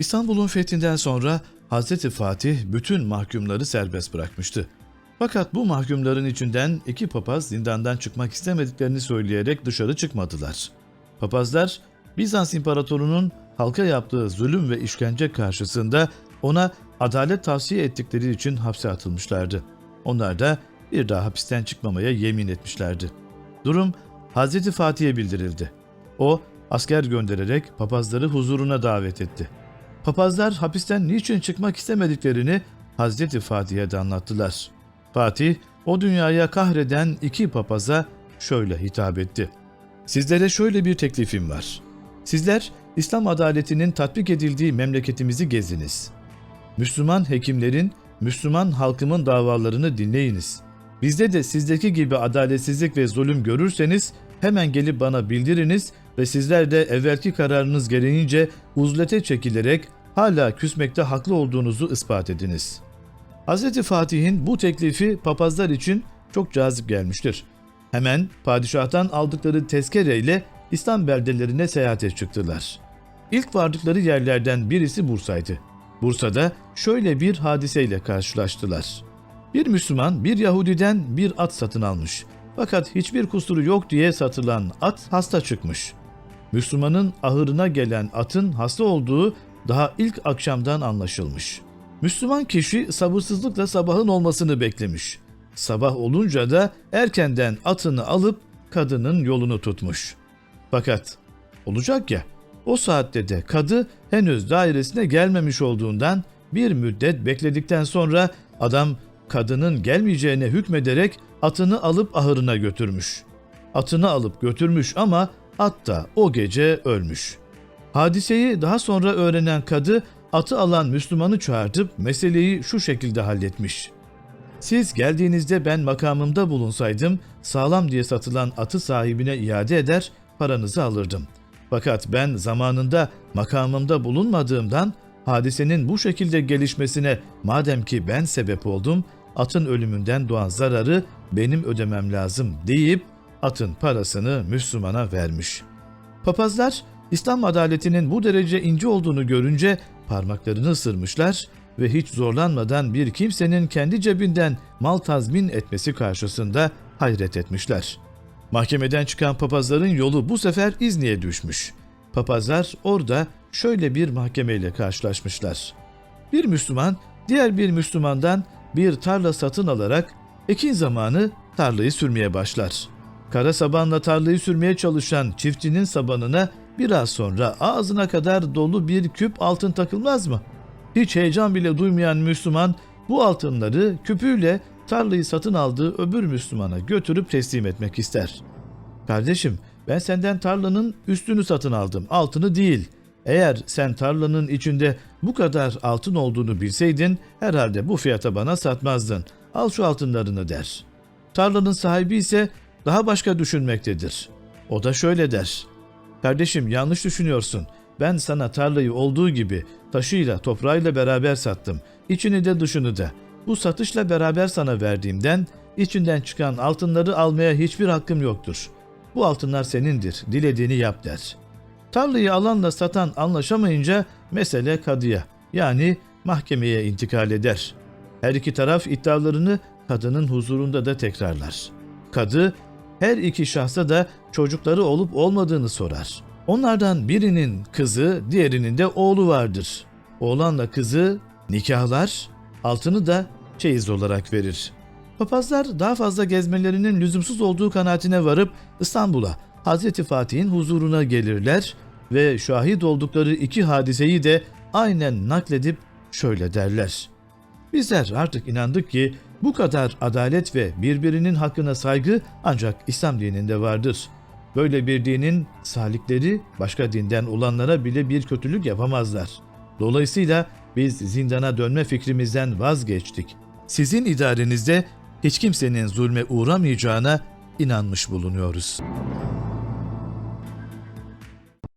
İstanbul'un fethinden sonra Hazreti Fatih bütün mahkumları serbest bırakmıştı. Fakat bu mahkumların içinden iki papaz zindandan çıkmak istemediklerini söyleyerek dışarı çıkmadılar. Papazlar Bizans İmparatorunun halka yaptığı zulüm ve işkence karşısında ona adalet tavsiye ettikleri için hapse atılmışlardı. Onlar da bir daha hapisten çıkmamaya yemin etmişlerdi. Durum Hazreti Fatih'e bildirildi. O asker göndererek papazları huzuruna davet etti. Papazlar hapisten niçin çıkmak istemediklerini Hazreti Fatih'e de anlattılar. Fatih o dünyaya kahreden iki papaza şöyle hitap etti. Sizlere şöyle bir teklifim var. Sizler İslam adaletinin tatbik edildiği memleketimizi geziniz. Müslüman hekimlerin, Müslüman halkımın davalarını dinleyiniz. Bizde de sizdeki gibi adaletsizlik ve zulüm görürseniz hemen gelip bana bildiriniz ve sizler de evvelki kararınız gereğince uzlete çekilerek hala küsmekte haklı olduğunuzu ispat ediniz. Hz. Fatih'in bu teklifi papazlar için çok cazip gelmiştir. Hemen padişahtan aldıkları tezkereyle İslam beldelerine seyahate çıktılar. İlk vardıkları yerlerden birisi Bursa'ydı. Bursa'da şöyle bir hadiseyle karşılaştılar. Bir Müslüman bir Yahudiden bir at satın almış. Fakat hiçbir kusuru yok diye satılan at hasta çıkmış. Müslümanın ahırına gelen atın hasta olduğu daha ilk akşamdan anlaşılmış. Müslüman kişi sabırsızlıkla sabahın olmasını beklemiş. Sabah olunca da erkenden atını alıp kadının yolunu tutmuş. Fakat olacak ya o saatte de kadı henüz dairesine gelmemiş olduğundan bir müddet bekledikten sonra adam kadının gelmeyeceğine hükmederek atını alıp ahırına götürmüş. Atını alıp götürmüş ama at da o gece ölmüş. Hadiseyi daha sonra öğrenen kadı atı alan Müslümanı çağırtıp meseleyi şu şekilde halletmiş. Siz geldiğinizde ben makamımda bulunsaydım sağlam diye satılan atı sahibine iade eder paranızı alırdım. Fakat ben zamanında makamımda bulunmadığımdan hadisenin bu şekilde gelişmesine madem ki ben sebep oldum atın ölümünden doğan zararı benim ödemem lazım deyip atın parasını Müslümana vermiş. Papazlar İslam adaletinin bu derece ince olduğunu görünce parmaklarını ısırmışlar ve hiç zorlanmadan bir kimsenin kendi cebinden mal tazmin etmesi karşısında hayret etmişler. Mahkemeden çıkan papazların yolu bu sefer İzni'ye düşmüş. Papazlar orada şöyle bir mahkemeyle karşılaşmışlar. Bir Müslüman diğer bir Müslümandan bir tarla satın alarak ekin zamanı tarlayı sürmeye başlar. Kara sabanla tarlayı sürmeye çalışan çiftçinin sabanına biraz sonra ağzına kadar dolu bir küp altın takılmaz mı? Hiç heyecan bile duymayan Müslüman bu altınları küpüyle tarlayı satın aldığı öbür Müslümana götürüp teslim etmek ister. Kardeşim ben senden tarlanın üstünü satın aldım altını değil. Eğer sen tarlanın içinde bu kadar altın olduğunu bilseydin herhalde bu fiyata bana satmazdın. Al şu altınlarını der. Tarlanın sahibi ise daha başka düşünmektedir. O da şöyle der. Kardeşim yanlış düşünüyorsun. Ben sana tarlayı olduğu gibi taşıyla toprağıyla beraber sattım. İçini de dışını da. Bu satışla beraber sana verdiğimden içinden çıkan altınları almaya hiçbir hakkım yoktur. Bu altınlar senindir. Dilediğini yap der. Tarlayı alanla satan anlaşamayınca mesele kadıya yani mahkemeye intikal eder. Her iki taraf iddialarını kadının huzurunda da tekrarlar. Kadı her iki şahsa da çocukları olup olmadığını sorar. Onlardan birinin kızı, diğerinin de oğlu vardır. Oğlanla kızı nikahlar, altını da çeyiz olarak verir. Papazlar daha fazla gezmelerinin lüzumsuz olduğu kanaatine varıp İstanbul'a Hazreti Fatih'in huzuruna gelirler ve şahit oldukları iki hadiseyi de aynen nakledip şöyle derler. Bizler artık inandık ki bu kadar adalet ve birbirinin hakkına saygı ancak İslam dininde vardır. Böyle bir dinin salikleri başka dinden olanlara bile bir kötülük yapamazlar. Dolayısıyla biz zindana dönme fikrimizden vazgeçtik. Sizin idarenizde hiç kimsenin zulme uğramayacağına inanmış bulunuyoruz.